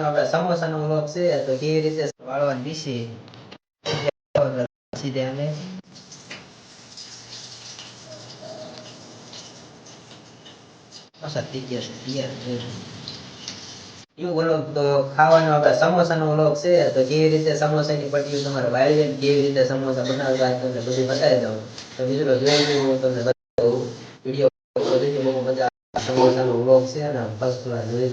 નો આપણે સમોસાનો વ્લોગ છે તો કેવી રીતે વાળવાની દીશી સીધે અને તમારે વાળી કેવી રીતે સમોસા બનાવતા તમને બધું બતાવી દઉં તો બીજું તમને બહુ મજા સમોસાનો વ્લોગ છે અને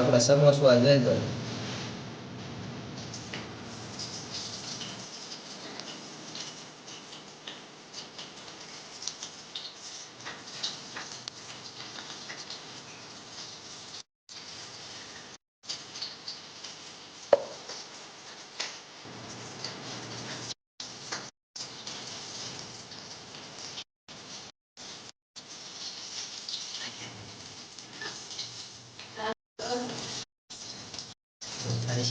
abrazamos a su alrededor.